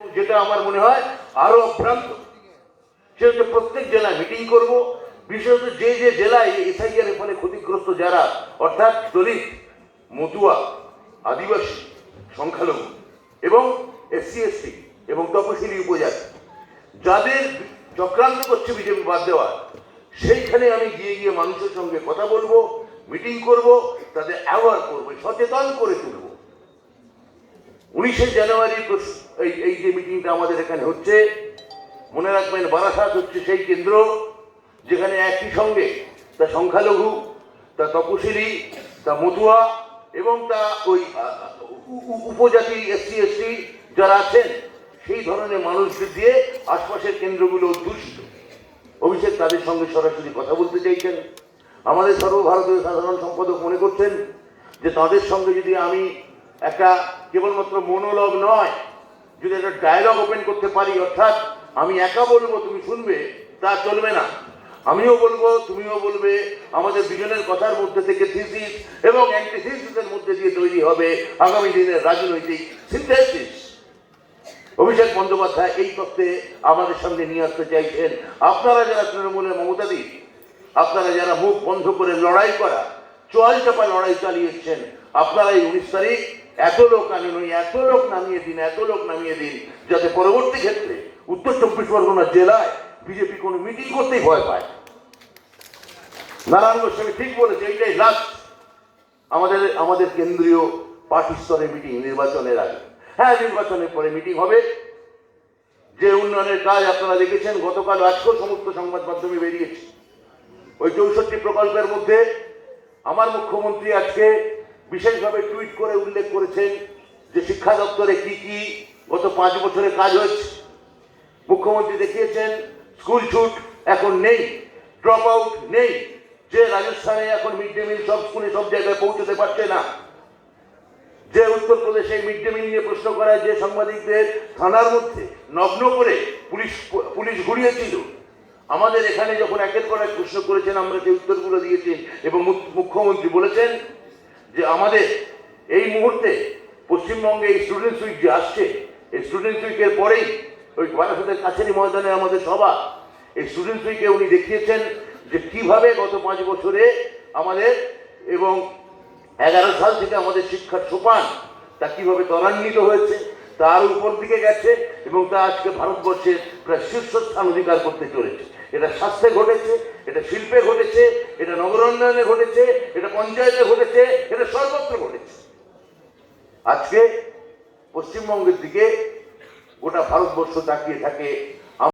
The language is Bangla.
যেটা আমার মনে হয় আরও অভ্রান্ত সে হচ্ছে প্রত্যেক জেলায় মিটিং করব। বিশেষত যে যে জেলায় এসআইআর ফলে ক্ষতিগ্রস্ত যারা, অর্থাৎ দলিত, মতুয়া, আদিবাসী, সংখ্যালঘু এবং এসসি, এসটি এবং তপশিলি উপজাতি, যাদের চক্রান্ত করছে বিজেপি বাদ দেওয়া সেইখানে আমি গিয়ে গিয়ে মানুষের সঙ্গে কথা বলব, মিটিং করব, তাদের অ্যাওয়ার করব, সচেতন করে তুলবো। উনিশে জানুয়ারি এই এই যে মিটিংটা আমাদের এখানে হচ্ছে, মনে রাখবেন বারাসাত হচ্ছে সেই কেন্দ্র যেখানে একই সঙ্গে তা সংখ্যালঘু, তা তপশিলি, তা মতুয়া এবং তা ওই উপজাতি এসসি, এসটি যারা আছেন, সেই ধরনের মানুষদের দিয়ে আশপাশের কেন্দ্রগুলো দূষিত। অভিষেক, তাদের সঙ্গে সরাসরি কথা বলতে চাইছেন। আমাদের সর্বভারতীয় সাধারণ সম্পাদক মনে করছেন যে তাদের সঙ্গে যদি আমি একটা কেবলমাত্র মনোলগ নয়, যদি একটা ডায়লগ ওপেন করতে পারি, অর্থাৎ আমি একা বলব, তুমি শুনবে, তা চলবে না। আমিও বলব, তুমিও বলবে, আমাদের দুজনের কথার মধ্যে থেকে থিসিস এবং অ্যান্টিথিসিসের মধ্যে দিয়ে তৈরি হবে আগামী দিনের রাজনৈতিক সিনথেসিস অভিষেক বন্দ্যোপাধ্যায় এই তত্ত্বে আমাদের সামনে নিয়ে আসতে চাইছেন। আপনারা যারা তৃণমূলের মমতাদি, আপনারা যারা মুখ বন্ধ করে লড়াই করা, চোয়াল চাপা লড়াই চালিয়েছেন, আপনারা এই উনিশ তারিখ এত লোক আনেন এত লোক নামিয়ে দিন, এত লোক নামিয়ে দিন, যাতে পরবর্তী ক্ষেত্রে উত্তর চব্বিশ পরগনা জেলায় বিজেপি কোনো মিটিং করতেই ভয় পায়। নারায়ণ গোস্বামী ঠিক বলেছে, এইটাই লাস্ট আমাদের আমাদের কেন্দ্রীয় পার্টি স্তরের মিটিং নির্বাচনের আগে। হ্যাঁ নির্বাচনের পরে মিটিং হবে। যে উন্নয়নের কাজ আপনারা দেখেছেন, গতকাল আজকেও সমস্ত সংবাদ মাধ্যমে বেরিয়েছে। ওই চৌষট্টি প্রকল্পের মধ্যে আমার মুখ্যমন্ত্রী আজকে বিশেষভাবে টুইট করে উল্লেখ করেছেন যে শিক্ষা দপ্তরে কি কি গত পাঁচ বছরে কাজ হয়েছে। মুখ্যমন্ত্রী দেখিয়েছেন, স্কুল ছুট এখন নেই ড্রপ আউট নেই, যে রাজস্থানে এখন মিড ডে মিল সব স্কুলে সব জায়গায় পৌঁছতে পারছে না। যে উত্তরপ্রদেশে মিড ডে মিল নিয়ে প্রশ্ন করায় যে সাংবাদিকদের থানার মধ্যে নগ্ন করে পুলিশ পুলিশ ঘুরিয়েছিল। আমাদের এখানে যখন একের পর এক প্রশ্ন করেছেন, আমরা যে উত্তরগুলো দিয়েছি এবং মুখ- মুখ্যমন্ত্রী বলেছেন আমাদের এই মুহূর্তে পশ্চিমবঙ্গে এই স্টুডেন্টস উইক যে আসছে, এই স্টুডেন্টস উইকের পরেই ওই বারাসাতের কাছেরই ময়দানে আমাদের সভা। এই স্টুডেন্টস উইকে উনি দেখিয়েছেন যে কীভাবে গত পাঁচ বছরে আমাদের এবং এগারো সাল থেকে আমাদের শিক্ষার সোপান, তা কীভাবে ত্বরান্বিত হয়েছে, তার উপর দিকে গেছে এবং তা আজকে ভারতবর্ষের প্রায় শীর্ষস্থান অধিকার করতে চলেছে। এটা স্বাস্থ্যে ঘটেছে, এটা শিল্পে ঘটেছে, এটা নগর উন্নয়নে ঘটেছে, এটা পঞ্চায়েতে ঘটেছে আজকে পশ্চিমবঙ্গের দিকে গোটা ভারতবর্ষ তাকিয়ে থাকে